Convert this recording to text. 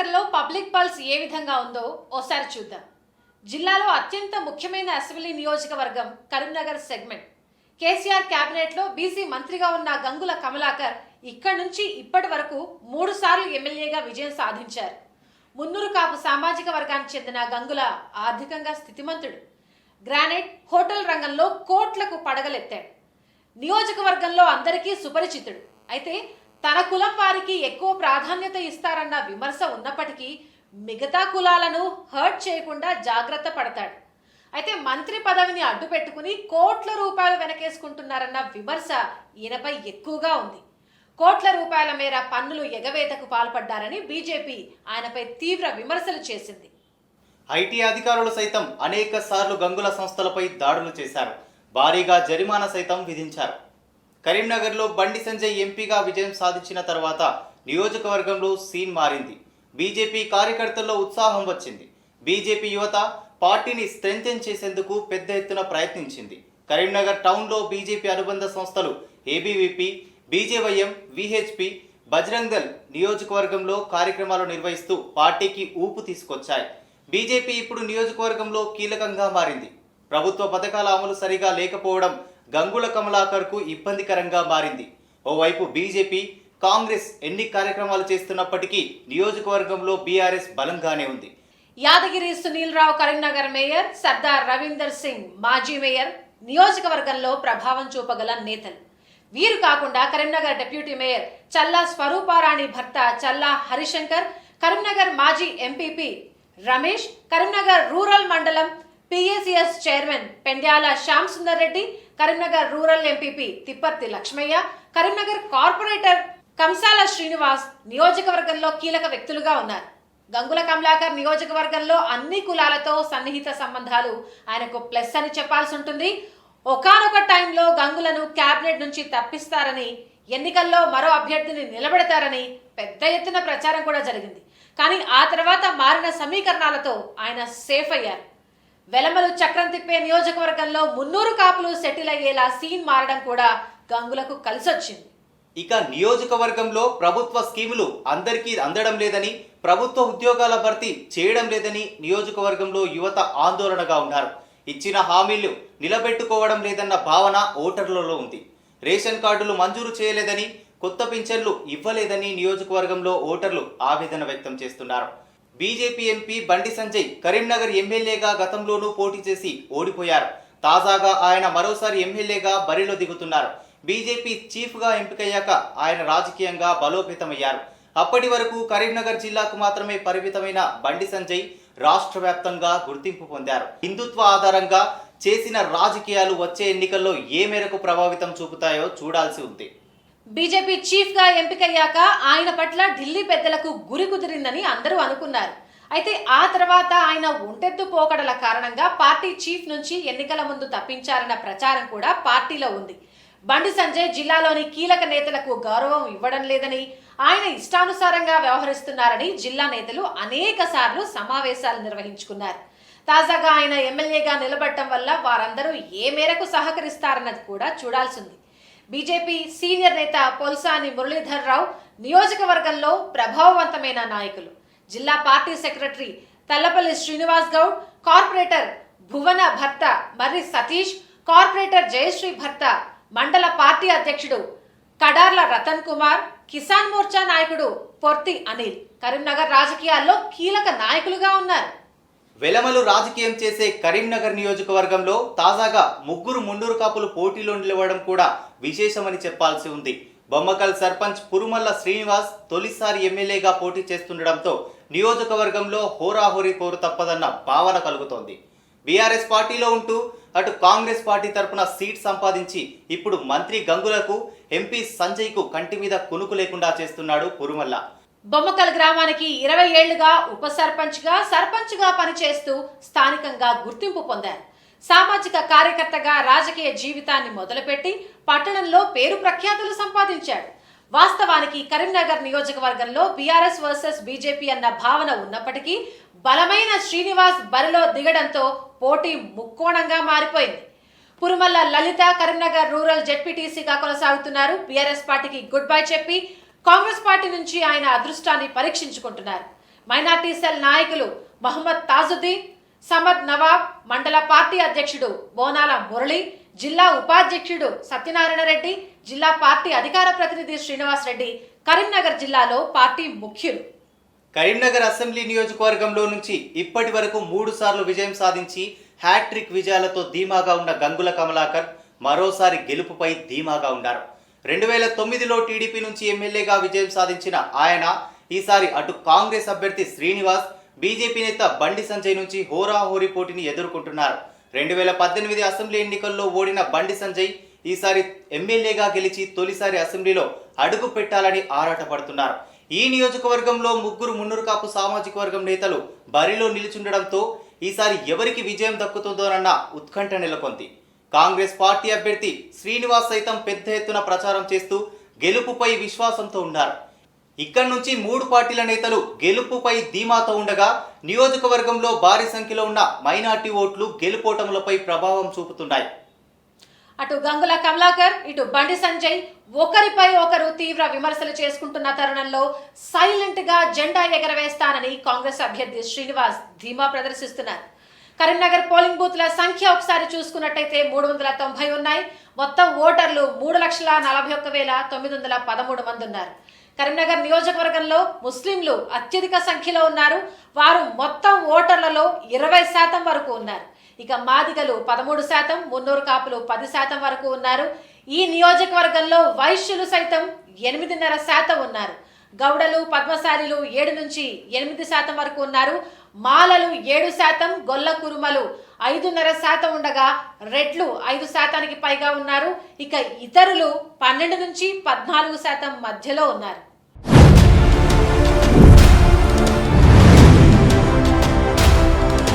కరీంనగర్లో public pulse ఏ విధంగా ఉందో ఓసారి చూద్దాం. జిల్లాలో అత్యంత ముఖ్యమైన అసెంబ్లీ నియోజకవర్గం కరీంనగర్ సెగ్మెంట్. కేసీఆర్ కేబినెట్లో బీసీ మంత్రిగా ఉన్న గంగుల కమలాకర్ ఇక్కడి నుంచి ఇప్పటి వరకు మూడు సార్లు ఎమ్మెల్యేగా విజయం సాధించారు. మున్నూరు కాపు సామాజిక వర్గానికి చెందిన గంగుల ఆర్థికంగా స్థితిమంతుడు. గ్రానైట్ హోటల్ రంగంలో కోట్లకు పడగలెత్తాడు. నియోజకవర్గంలో అందరికీ సుపరిచితుడు. అయితే తన కులం వారికి ఎక్కువ ప్రాధాన్యత ఇస్తారన్న విమర్శ ఉన్నప్పటికీ మిగతా కులాలను హర్ట్ చేయకుండా జాగ్రత్త పడతాడు. అయితే మంత్రి పదవిని అడ్డు పెట్టుకుని కోట్ల రూపాయలు వెనకేసుకుంటున్నారన్న విమర్శ ఈయనపై ఎక్కువగా ఉంది. కోట్ల రూపాయల మేర పన్నులు ఎగవేతకు పాల్పడ్డారని బీజేపీ ఆయనపై తీవ్ర విమర్శలు చేసింది. ఐటీ అధికారులు సైతం అనేక సార్లు గంగుల సంస్థలపై దాడులు చేశారు. భారీగా జరిమానా సైతం విధించారు. కరీంనగర్లో బండి సంజయ్ ఎంపీగా విజయం సాధించిన తర్వాత నియోజకవర్గంలో సీన్ మారింది. బీజేపీ కార్యకర్తల్లో ఉత్సాహం వచ్చింది. బీజేపీ యువత పార్టీని స్ట్రెంథెన్ చేసేందుకు పెద్ద ఎత్తున ప్రయత్నించింది. కరీంనగర్ టౌన్లో బీజేపీ అనుబంధ సంస్థలు ఏబీవీపీ బీజేవైఎం విహెచ్పి బజరంగల్ నియోజకవర్గంలో కార్యక్రమాలు నిర్వహిస్తూ పార్టీకి ఊపు తీసుకొచ్చాయి. బీజేపీ ఇప్పుడు నియోజకవర్గంలో కీలకంగా మారింది. ప్రభుత్వ పథకాల అమలు సరిగా లేకపోవడం గంగుల కమలాకర్కు ఇబ్బందికరంగా మారింది. ఓవైపు బీజేపీ కాంగ్రెస్ ఎన్ని కార్యక్రమాలు చేస్తున్నప్పటికీ నియోజకవర్గంలో బీఆర్ఎస్ బలంగానే ఉంది. యాదగిరి సునీల్ రావు కరీంనగర్ మేయర్ సర్దార్ రవీందర్ సింగ్ మాజీ మేయర్ నియోజకవర్గంలో ప్రభావం చూపగల నేతలు. వీరు కాకుండా కరీంనగర్ డిప్యూటీ మేయర్ చల్లా స్వరూపారాణి భర్త చల్లా హరిశంకర్ కరీంనగర్ మాజీ ఎంపీపీ రమేష్ కరీంనగర్ రూరల్ మండలం PACS chairman Pendyala Shyam Sundar Reddy Karimnagar rural MPP Thipparthi Lakshmaiah Karimnagar corporator Kamsala Srinivas నియోజకవర్గంలో కీలక వ్యక్తులుగా ఉన్నారు. గంగుల కమలాకర్ నియోజకవర్గంలో అన్ని కులాలతో సన్నిహిత సంబంధాలు ఆయనకు ప్లస్ అని చెప్పాల్సి ఉంటుంది. ఒకానొక టైంలో గంగులను కేబినెట్ నుంచి తప్పిస్తారని ఎన్నికల్లో మరో అభ్యర్థిని నిలబెడతారని పెద్ద ఎత్తున ప్రచారం కూడా జరిగింది. కానీ ఆ తర్వాత మారిన సమీకరణాలతో ఆయన సేఫ్ అయ్యారు. వెలమలు చక్రం తిప్పే నియోజకవర్గంలో మున్నూరు కాపులు సెటిల్ అయ్యేలా సీన్ మారడం కూడా గంగులకు కలిసొచ్చింది. ఇక నియోజకవర్గంలో ప్రభుత్వ స్కీములు అందరికీ అందడం లేదని ప్రభుత్వ ఉద్యోగాల భర్తీ చేయడం లేదని నియోజకవర్గంలో యువత ఆందోళనగా ఉన్నారు. ఇచ్చిన హామీలు నిలబెట్టుకోవడం లేదన్న భావన ఓటర్లలో ఉంది. రేషన్ కార్డులు మంజూరు చేయలేదని కొత్త పింఛన్లు ఇవ్వలేదని నియోజకవర్గంలో ఓటర్లు ఆవేదన వ్యక్తం చేస్తున్నారు. బీజేపీ ఎంపీ బండి సంజయ్ కరీంనగర్ ఎమ్మెల్యేగా గతంలోనూ పోటీ చేసి ఓడిపోయారు. తాజాగా ఆయన మరోసారి ఎమ్మెల్యేగా బరిలో దిగుతున్నారు. బీజేపీ చీఫ్గా ఎంపికయ్యాక ఆయన రాజకీయంగా బలోపేతమయ్యారు. అప్పటి వరకు కరీంనగర్ జిల్లాకు మాత్రమే పరిమితమైన బండి సంజయ్ రాష్ట్ర వ్యాప్తంగా గుర్తింపు పొందారు. హిందుత్వ ఆధారంగా చేసిన రాజకీయాలు వచ్చే ఎన్నికల్లో ఏ మేరకు ప్రభావితం చూపుతాయో చూడాల్సి ఉంది. బీజేపీ చీఫ్గా ఎంపికయ్యాక ఆయన పట్ల ఢిల్లీ పెద్దలకు గురి కుదిరిందని అందరూ అనుకున్నారు. అయితే ఆ తర్వాత ఆయన ఒంటెత్తు పోకడల కారణంగా పార్టీ చీఫ్ నుంచి ఎన్నికల ముందు తప్పించారన్న ప్రచారం కూడా పార్టీలో ఉంది. బండి సంజయ్ జిల్లాలోని కీలక నేతలకు గౌరవం ఇవ్వడం లేదని ఆయన ఇష్టానుసారంగా వ్యవహరిస్తున్నారని జిల్లా నేతలు అనేక సార్లు సమావేశాలు నిర్వహించుకున్నారు. తాజాగా ఆయన ఎమ్మెల్యేగా నిలబడటం వల్ల వారందరూ ఏ మేరకు సహకరిస్తారన్నది కూడా చూడాల్సింది. బీజేపీ సీనియర్ నేత పొల్సాని మురళీధర్ రావు నియోజకవర్గంలో ప్రభావవంతమైన నాయకులు. జిల్లా party secretary Tallapalli Srinivas Goud corporator Bhuvana భర్త మర్రి సతీష్ కార్పొరేటర్ జయశ్రీ భర్త మండల పార్టీ అధ్యక్షుడు కడార్ల రతన్ కుమార్ కిసాన్ మోర్చా నాయకుడు పొర్తి అనిల్. కరీంనగర్ రాజకీయాల్లో కీలక నాయకులుగా ఉన్నారు. వెలమలు రాజకీయం చేసే కరీంనగర్ నియోజకవర్గంలో తాజాగా ముగ్గురు ముండూరు కాపులు పోటీలో నిలవడం కూడా విశేషమని చెప్పాల్సి ఉంది. బొమ్మకల్ సర్పంచ్ పురుమల్ల శ్రీనివాస్ తొలిసారి ఎమ్మెల్యేగా పోటీ చేస్తుండడంతో నియోజకవర్గంలో హోరాహోరీ పోరు తప్పదన్న భావన కలుగుతోంది. బీఆర్ఎస్ పార్టీలో ఉంటూ అటు కాంగ్రెస్ పార్టీ తరపున సీట్ సంపాదించి ఇప్పుడు మంత్రి గంగులకు ఎంపీ సంజయ్కు కంటి మీద కునుకు లేకుండా చేస్తున్నాడు పురుమల్ల. బొమ్మకల్ గ్రామానికి ఇరవై ఏళ్ళుగా ఉప సర్పంచ్గా సర్పంచ్గా పనిచేస్తూ స్థానికంగా గుర్తింపు పొందారు. సామాజిక కార్యకర్తగా రాజకీయ జీవితాన్ని మొదలుపెట్టి పట్టణంలో పేరు ప్రఖ్యాతులు సంపాదించాడు. వాస్తవానికి కరీంనగర్ నియోజకవర్గంలో బీఆర్ఎస్ వర్సెస్ బీజేపీ అన్న భావన ఉన్నప్పటికీ బలమైన శ్రీనివాస్ బరిలో దిగడంతో పోటీ ముక్కోణంగా మారిపోయింది. పురుమల్ల లలిత కరీంనగర్ రూరల్ జెడ్పీటీసీగా కొనసాగుతున్నారు. బీఆర్ఎస్ పార్టీకి గుడ్ బై చెప్పి కాంగ్రెస్ పార్టీ నుంచి ఆయన అదృష్టాన్ని పరీక్షించుకుంటున్నారు. మైనార్టీ సెల్ నాయకులు మహమ్మద్ తాజుద్దీన్ సమద్ నవాబ్ మండల పార్టీ అధ్యక్షుడు బోనాల మురళి జిల్లా ఉపాధ్యక్షుడు సత్యనారాయణ రెడ్డి జిల్లా పార్టీ అధికార ప్రతినిధి శ్రీనివాస్ రెడ్డి కరీంనగర్ జిల్లాలో పార్టీ ముఖ్యులు. కరీంనగర్ అసెంబ్లీ నియోజకవర్గంలో నుంచి ఇప్పటి వరకు మూడు సార్లు విజయం సాధించి హ్యాట్రిక్ విజయాలతో ధీమాగా ఉన్న గంగుల కమలాకర్ మరోసారి గెలుపుపై ధీమాగా ఉన్నారు. రెండు వేల తొమ్మిదిలో టీడీపీ నుంచి ఎమ్మెల్యేగా విజయం సాధించిన ఆయన ఈసారి అటు కాంగ్రెస్ అభ్యర్థి శ్రీనివాస్ బీజేపీ నేత బండి సంజయ్ నుంచి హోరాహోరీ పోటీని ఎదుర్కొంటున్నారు. రెండు వేల పద్దెనిమిది అసెంబ్లీ ఎన్నికల్లో ఓడిన బండి సంజయ్ ఈసారి ఎమ్మెల్యేగా గెలిచి తొలిసారి అసెంబ్లీలో అడుగు పెట్టాలని ఆరాటపడుతున్నారు. ఈ నియోజకవర్గంలో ముగ్గురు మున్నూరు కాపు సామాజిక వర్గం నేతలు బరిలో నిలుచుండడంతో ఈసారి ఎవరికి విజయం దక్కుతుందోనన్న ఉత్కంఠ నెలకొంది. కాంగ్రెస్ పార్టీ అభ్యర్థి శ్రీనివాస్ సైతం పెద్ద ఎత్తున ప్రచారం చేస్తూ గెలుపుపై విశ్వాసంతో ఉన్నారు. ఇక్కడి నుంచి మూడు పార్టీల నేతలు గెలుపుపై ధీమాతో ఉండగా నియోజకవర్గంలో భారీ సంఖ్యలో ఉన్న మైనార్టీ ఓట్లు గెలుపోటములపై ప్రభావం చూపుతున్నాయి. అటు గంగుల కమలాకర్ ఇటు బండి సంజయ్ ఒకరిపై ఒకరు తీవ్ర విమర్శలు చేసుకుంటున్న తరుణంలో సైలెంట్గా జెండా ఎగరవేస్తానని కాంగ్రెస్ అభ్యర్థి శ్రీనివాస్ ధీమా ప్రదర్శిస్తున్నారు. కరీంనగర్ పోలింగ్ బూత్ల సంఖ్య ఒకసారి చూసుకున్నట్టయితే మూడు వందల తొంభై ఉన్నాయి. మొత్తం ఓటర్లు మూడు లక్షల నలభై ఒక్క వేల తొమ్మిది వందల పదమూడు మంది ఉన్నారు. కరీంనగర్ నియోజకవర్గంలో ముస్లింలు అత్యధిక సంఖ్యలో ఉన్నారు. వారు మొత్తం ఓటర్లలో ఇరవై శాతం వరకు ఉన్నారు. ఇక మాదిగలు పదమూడు శాతం మున్నూరు కాపులు పది శాతం వరకు ఉన్నారు. ఈ నియోజకవర్గంలో వైశ్యులు సైతం ఎనిమిదిన్నర శాతం ఉన్నారు. గౌడలు పద్మశాలీలు ఏడు నుంచి ఎనిమిది శాతం వరకు ఉన్నారు. మాలలు ఏడు శాతం గొల్ల కురుమలు ఐదున్నర శాతం ఉండగా రెట్లు ఐదు శాతానికి పైగా ఉన్నారు. ఇక ఇతరులు పన్నెండు నుంచి పద్నాలుగు శాతం మధ్యలో ఉన్నారు.